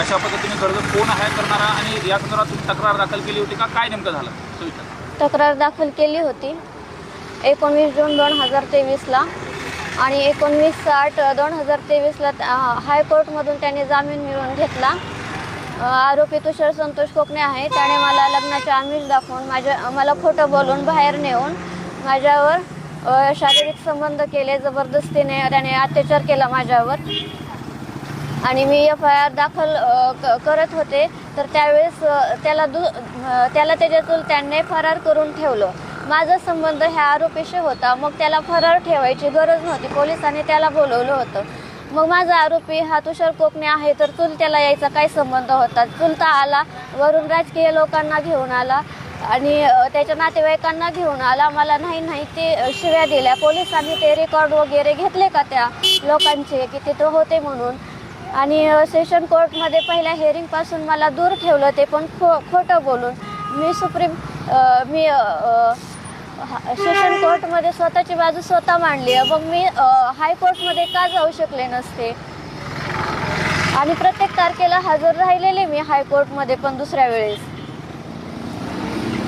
कशा पद्धतीने कर्ज कोण आहे करणारा आणि या संदर्भात तुम्ही तक्रार दाखल केली होती का? काय नेमकं झालं? सविस्तर तक्रार दाखल केली होती. एकोणवीस जून दोन हजार तेवीसला आणि एकोणवीस आठ दोन हजार तेवीसला हायकोर्टमधून त्याने जामीन मिळवून घेतला. अ, आरोपी तुषार संतोष कोकणे आहे. त्याने मला लग्नाचे आमिष दाखवून माझ्या मला खोटं बोलून बाहेर नेऊन माझ्यावर अ, शारीरिक संबंध केले जबरदस्तीने त्याने अत्याचार केला माझ्यावर. आणि मी एफ आय आर दाखल क- करत होते. तर त्यावेळेस त्याला दु त्याला त्याच्यातून त्यांनी फरार करून ठेवलं. माझा संबंध ह्या आरोपीशी होता. मग त्याला फरार ठेवायची गरज नव्हती. पोलिसांनी त्याला बोलवलं होतं. मग माझा आरोपी हा तुषार कोकणे आहे तर चुलत्याला यायचा काय संबंध होता. चुलता आला. वरून राजकीय लोकांना घेऊन आला. आणि त्याच्या नातेवाईकांना घेऊन आला. मला नाही नाही ते शिव्या दिल्या. पोलिसांनी ते रेकॉर्ड वगैरे घेतले का त्या लोकांचे की तिथं होते म्हणून. आणि सेशन कोर्टमध्ये पहिल्या हेअरिंगपासून मला दूर ठेवलं ते पण खो खोटं बोलून. मी सुप्रीम मी हा- सेशन कोर्टमध्ये स्वतःची बाजू स्वतः मांडली मग मी हायकोर्टमध्ये का जाऊ शकले नसते? आणि प्रत्येक तारखेला हजर राहिलेले मी हायकोर्टमध्ये पण दुसऱ्या वेळेस.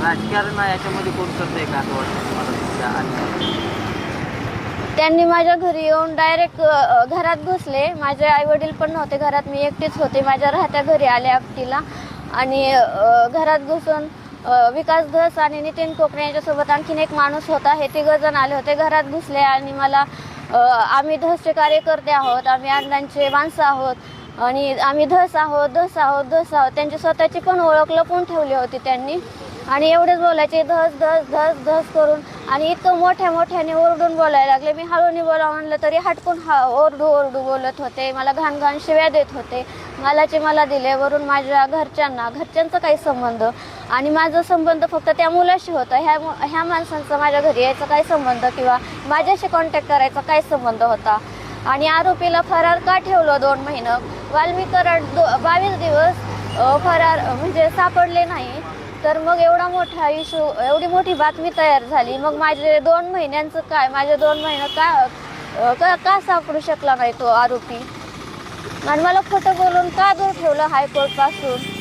राजकारण याच्यामध्ये कोण करते का? त्यांनी माझ्या घरी येऊन डायरेक्ट घरात घुसले. माझे आई वडील पण नव्हते घरात. मी एकटीच होते. माझ्या राहत्या घरी आले एकटीला आणि घरात घुसून विकास धस आणि नितीन कोकणे यांच्यासोबत आणखीन एक माणूस होता. हे तिघ जण आले होते. घरात घुसले आणि मला आम्ही धसचे कार्यकर्ते आहोत. आम्ही अण्णांचे माणसं आहोत. आणि आम्ही धस आहोत धस आहोत धस आहोत. त्यांची स्वतःची पण ओळख लपवून ठेवली होती त्यांनी. आणि एवढेच बोलायचे धस धस धस धस करून आणि इतकं मोठ्या मोठ्याने ओरडून बोलायला लागले. मी हळूनी बोला म्हणलं तरी हटकून हा ओरडू ओरडू बोलत होते. मला घाण घाण शिव्या देत होते. मलाचे मला दिले. वरून माझ्या घरच्यांना घरच्यांचा काही संबंध आणि माझा संबंध फक्त त्या मुलाशी होता. ह्या मु- ह्या माणसांचा माझ्या घरी यायचा काय संबंध किंवा माझ्याशी कॉन्टॅक्ट करायचा काय संबंध होता. आणि आरोपीला फरार का ठेवलं दोन महिनं? वाल्मी कराड दो बावीस दिवस फरार म्हणजे सापडले नाही. तर मग एवढा मोठा इशू एवढी मोठी बातमी तयार झाली. मग माझे दोन महिन्यांचं काय? माझे दोन महिने का का का सापडू शकला नाही तो आरोपी? आणि मला खोटं बोलून का दूर ठेवलं हायकोर्टपासून?